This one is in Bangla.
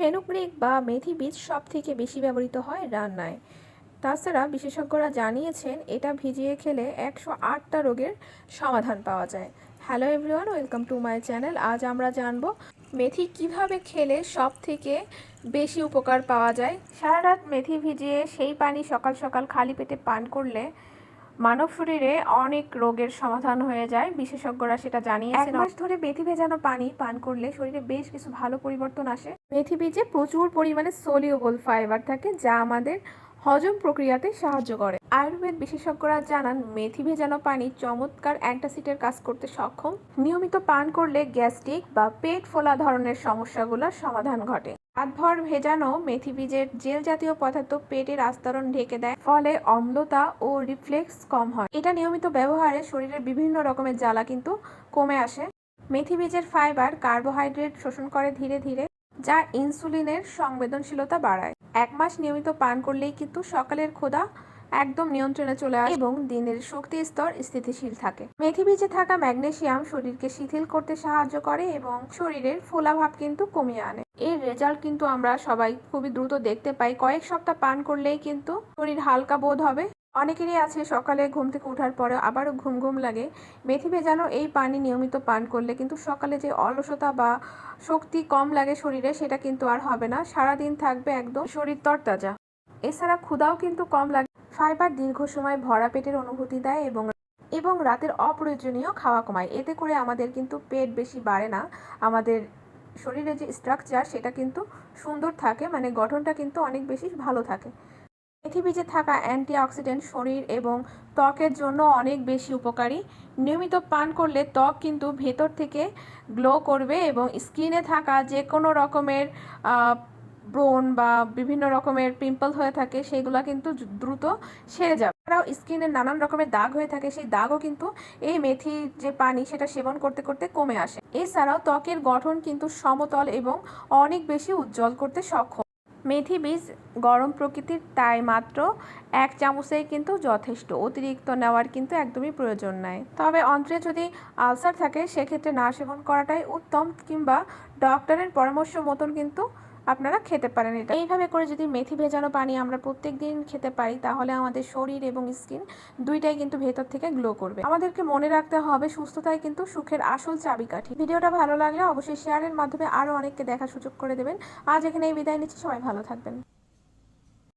ফেনুগ্রিক বা মেথি বীজ সব থেকে বেশি ব্যবহৃত হয় রান্নায়। তাছাড়া বিশেষজ্ঞরা জানিয়েছেন, এটা ভিজিয়ে খেলে একশো আটটা রোগের সমাধান পাওয়া যায়। Hello everyone, welcome to my channel. আজ আমরা জানব মেথি কীভাবে খেলে সব থেকে বেশি উপকার পাওয়া যায়। সারা রাত মেথি ভিজিয়ে সেই পানি সকাল সকাল খালি পেটে পান করলে মানব শরীরে অনেক রোগের সমাধান হয়ে যায়। বিশেষজ্ঞরা সেটা জানিয়েছেন। এক মাস ধরে মেথি ভেজানো পানি পান করলে শরীরে বেশ কিছু ভালো পরিবর্তন আসে। মেথি বীজে প্রচুর পরিমাণে সোলিউবল ফাইবার থাকে, যা আমাদের হজম প্রক্রিয়াতে সাহায্য করে। আয়ুর্বেদ বিশেষজ্ঞরা জানান, মেথি ভেজানো পানি চমৎকার অ্যান্টাসিডের কাজ করতে সক্ষম। নিয়মিত পান করলে গ্যাস্ট্রিক বা পেট ফোলা ধরনের সমস্যাগুলোর সমাধান ঘটে। রাতভর ভেজানো মেথি বীজের জেল জাতীয় পদার্থ পেটের আস্তরণ ঢেকে দেয়, ফলে অম্লতা ও রিফ্লেক্স কম হয়। এটা নিয়মিত ব্যবহারে শরীরের বিভিন্ন রকমের জ্বালা কিন্তু কমে আসে। মেথি বীজের ফাইবার কার্বোহাইড্রেট শোষণ করে ধীরে ধীরে, যা ইনসুলিনের সংবেদনশীলতা বাড়ায়। এক মাস নিয়মিত পান করলেই কিন্তু সকালের ক্ষুধা একদম নিয়ন্ত্রণে চলে আসে এবং দিনের শক্তি স্তর স্থিতিশীল থাকে। মেথি বীজে থাকা ম্যাগনেসিয়াম শরীরকে শিথিল করতে সাহায্য করে এবং শরীরের ফোলাভাব কিন্তু কমিয়ে আনে। এর রেজাল্ট কিন্তু আমরা সবাই খুবই দ্রুত দেখতে পাই। কয়েক সপ্তাহ পান করলেই কিন্তু শরীর হালকা বোধ হবে। অনেকেরই আছে সকালে ঘুম থেকে ওঠার পরে আবারও ঘুম ঘুম লাগে। মেথি ভেজানো এই পানি নিয়মিত পান করলে কিন্তু সকালে যে অলসতা বা শক্তি কম লাগে শরীরে, সেটা কিন্তু আর হবে না। সারাদিন থাকবে একদম শরীর তরতাজা। এছাড়া ক্ষুধাও কিন্তু কম লাগে। ফাইবার দীর্ঘ সময় ভরা পেটের অনুভূতি দেয় এবং এবং রাতের অপ্রয়োজনীয় খাওয়া কমায়। এতে করে আমাদের কিন্তু পেট বেশি বাড়ে না। আমাদের শরীরে যে স্ট্রাকচার সেটা কিন্তু সুন্দর থাকে মানে গঠনটা কিন্তু অনেক বেশি ভালো থাকে। মেথি বীজে থাকা অ্যান্টিঅক্সিডেন্ট শরীর এবং ত্বকের জন্য অনেক বেশি উপকারী। নিয়মিত পান করলে ত্বক কিন্তু ভেতর থেকে গ্লো করবে এবং স্কিনে থাকা যে কোনো রকমের ব্রণ বা বিভিন্ন রকমের পিম্পল হয়ে থাকে, সেগুলো কিন্তু দ্রুত সেরে যাবে। এছাড়াও স্কিনে নানান রকমের দাগ হয়ে থাকে, সেই দাগও কিন্তু এই মেথি যে পানি সেটা সেবন করতে করতে কমে আসে। এছাড়াও ত্বকের গঠন কিন্তু সমতল এবং অনেক বেশি উজ্জ্বল করতে সক্ষম। মেথি বীজ গরম প্রকৃতির তাই মাত্র এক চামচেই কিন্তু যথেষ্ট, অতিরিক্ত নেওয়ার কিন্তু একদমই প্রয়োজন নাই। তবে অন্ত্রে যদি আলসার থাকে, সেক্ষেত্রে না সেবন করাটাই উত্তম কিংবা ডক্টরের পরামর্শ মতন কিন্তু আপনারা খেতে পারেন এটা। এইভাবে করে যদি মেথি ভেজানো পানি আমরা প্রত্যেক দিন খেতে পারি, তাহলে আমাদের শরীর এবং স্কিন দুইটাই কিন্তু ভেতর থেকে গ্লো করবে। আমাদেরকে মনে রাখতে হবে, সুস্থতাই কিন্তু সুখের আসল চাবিকাঠি। ভিডিওটা ভালো লাগলে অবশ্যই শেয়ারের মাধ্যমে আরও অনেককে দেখার সুযোগ করে দেবেন। আজ এখানে এই বিদায় নিচ্ছি, সবাই ভালো থাকবেন।